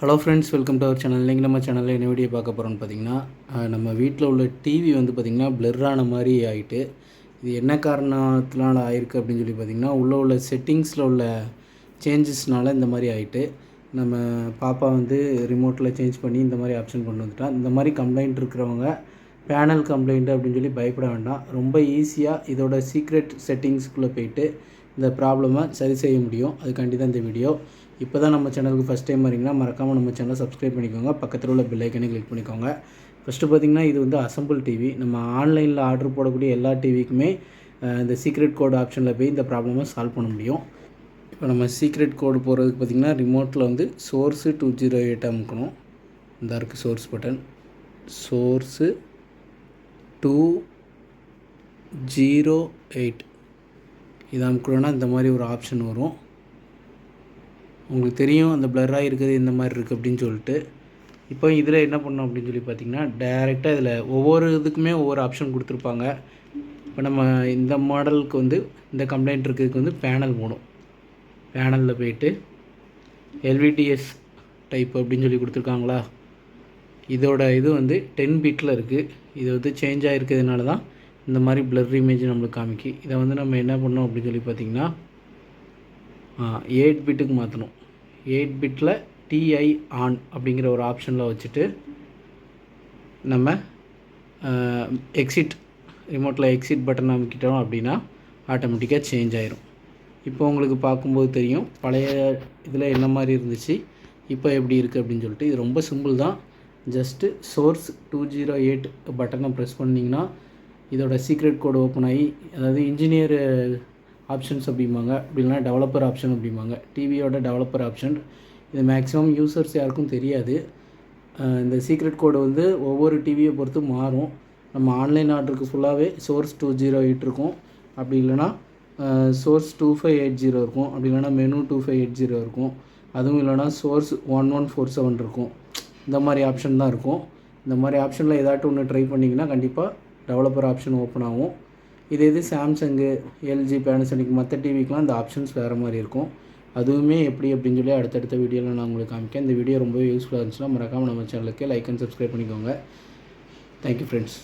Hello friends welcome to our channel இன்றைக்கி நம்ம சேனலில் என்ன வீடியோ பார்க்க போகிறோம்னு பார்த்தீங்கன்னா நம்ம வீட்டில் உள்ள டிவி வந்து பார்த்திங்கன்னா blur ஆன மாதிரி ஆகிட்டு இது என்ன காரணத்தினால ஆயிருக்கு அப்படின்னு சொல்லி பார்த்திங்கன்னா உள்ளே உள்ள செட்டிங்ஸில் உள்ள சேஞ்சஸ்னால இந்த மாதிரி ஆகிட்டு நம்ம பாப்பா வந்து ரிமோட்டில் சேஞ்ச் பண்ணி இந்த மாதிரி ஆப்ஷன் கொண்டு வந்துட்டான் இந்த மாதிரி கம்ப்ளைண்ட் இருக்கிறவங்க பேனல் கம்ப்ளைண்ட் அப்படின்னு சொல்லி பயப்பட வேண்டாம். ரொம்ப ஈஸியாக இதோட சீக்ரெட் செட்டிங்ஸ்குள்ளே போயிட்டு இந்த ப்ராப்ளமை சரி செய்ய முடியும். அதுக்காண்டி தான் இந்த வீடியோ இப்போ தான் நம்ம சேனலுக்கு ஃபஸ்ட் டைம் வரீங்கன்னா மறக்காமல் நம்ம சேனலை சப்ஸ்கிரைப் பண்ணிக்கோங்க. பக்கத்தில் உள்ள பெல் கிளிக் பண்ணிக்கோங்க. ஃபஸ்ட்டு பார்த்திங்கன்னா இது வந்து அசம்பிள் டிவி நம்ம ஆன்லைனில் ஆர்டர் போடக்கூடிய எல்லா டிவிக்குமே இந்த சீக்ரெட் கோட் ஆப்ஷனில் போய் இந்த ப்ராப்ளமை சால்வ் பண்ண முடியும். இப்போ நம்ம சீக்ரெட் கோடு போகிறதுக்கு பார்த்திங்கன்னா ரிமோட்டில் வந்து சோர்ஸு டூ ஜீரோ எயிட் அமுக்கணும் இந்த இருக்குது source button source two zero eight இது அமுக்கணுன்னா இந்த மாதிரி ஒரு ஆப்ஷன் வரும். உங்களுக்கு தெரியும் அந்த பிளராக இருக்குது இந்த மாதிரி இருக்குது அப்படின்னு சொல்லிட்டு. இப்போ இதில் என்ன பண்ணோம் அப்படின்னு சொல்லி பார்த்தீங்கன்னா டைரெக்டாக இதில் ஒவ்வொரு இதுக்குமே ஒவ்வொரு ஆப்ஷன் கொடுத்துருப்பாங்க. இப்போ நம்ம இந்த மாடலுக்கு வந்து இந்த கம்ப்ளைண்ட் இருக்கிறதுக்கு வந்து பேனல் போடும் பேனலில் போயிட்டு எல்விடிஎஸ் டைப் அப்படின்னு சொல்லி கொடுத்துருக்காங்களா? இதோட இது வந்து டென் பிட்டில் இருக்குது இது வந்து சேஞ்ச் ஆகிருக்கிறதுனால தான் இந்த மாதிரி பிளர் இமேஜ் நம்மளுக்கு காமிக்கி. இதை வந்து நம்ம என்ன பண்ணோம் அப்படின்னு சொல்லி பார்த்தீங்கன்னா எயிட் பிட்டுக்கு மாற்றணும் எயிட் பிட்டில் டிஐ ஆன் அப்படிங்கிற ஒரு ஆப்ஷனில் வச்சுட்டு நம்ம எக்ஸிட் ரிமோட்டில் எக்ஸிட் பட்டன் அமைக்கிட்டோம் அப்படின்னா ஆட்டோமேட்டிக்காக சேஞ்ச் ஆயிரும். இப்போ உங்களுக்கு பார்க்கும்போது தெரியும் பழைய இதில் என்ன மாதிரி இருந்துச்சு இப்போ எப்படி இருக்குது அப்படின்னு சொல்லிட்டு. இது ரொம்ப சிம்பிள் தான். Just source two zero eight பட்டனை ப்ரெஸ் பண்ணிங்கன்னா இதோட சீக்ரெட் கோடு ஓப்பன் ஆகி அதாவது இன்ஜினியர் ஆப்ஷன்ஸ் அப்படிம்பாங்க. அப்படின்னா டெவலப்பர் ஆப்ஷன் அப்படிம்பாங்க. டிவியோட டெவலப்பர் ஆப்ஷன் இது மேக்ஸிமம் யூசர்ஸ் யாருக்கும் தெரியாது. இந்த சீக்ரெட் கோடு வந்து ஒவ்வொரு டிவியை பொறுத்து மாறும். நம்ம ஆன்லைன் ஆர்டருக்கு ஃபுல்லாகவே சோர்ஸ் டூ ஜீரோ எயிட் இருக்கும். அப்படி இல்லைன்னா source two five eight zero இருக்கும். அப்படி இல்லைனா menu two five eight zero இருக்கும். அதுவும் இல்லைன்னா source one one four seven இருக்கும். இந்த மாதிரி ஆப்ஷன் தான் இருக்கும். இந்த மாதிரி ஆப்ஷனில் ஏதாட்டும் ஒன்று ட்ரை பண்ணிங்கன்னா கண்டிப்பாக டெவலப்பர் ஆப்ஷன் ஓப்பன் ஆகும். இது இது சாம்சங்கு எல்ஜி பேனசோனிக் மற்ற டிவிக்கெலாம் இந்த ஆப்ஷன்ஸ் வேறு மாதிரி இருக்கும். அதுவுமே எப்படி அப்படின்னு சொல்லி அடுத்தடுத்த வீடியோவில் நான் உங்களுக்கு காமிக்கேன் இந்த வீடியோ ரொம்பவே யூஸ்ஃபுல்லாக இருந்துச்சுன்னா மறக்காமல் நம்ம சேனலுக்கு லைக் அண்ட் சப்ஸ்கிரைப் பண்ணிக்கோங்க. Thank you friends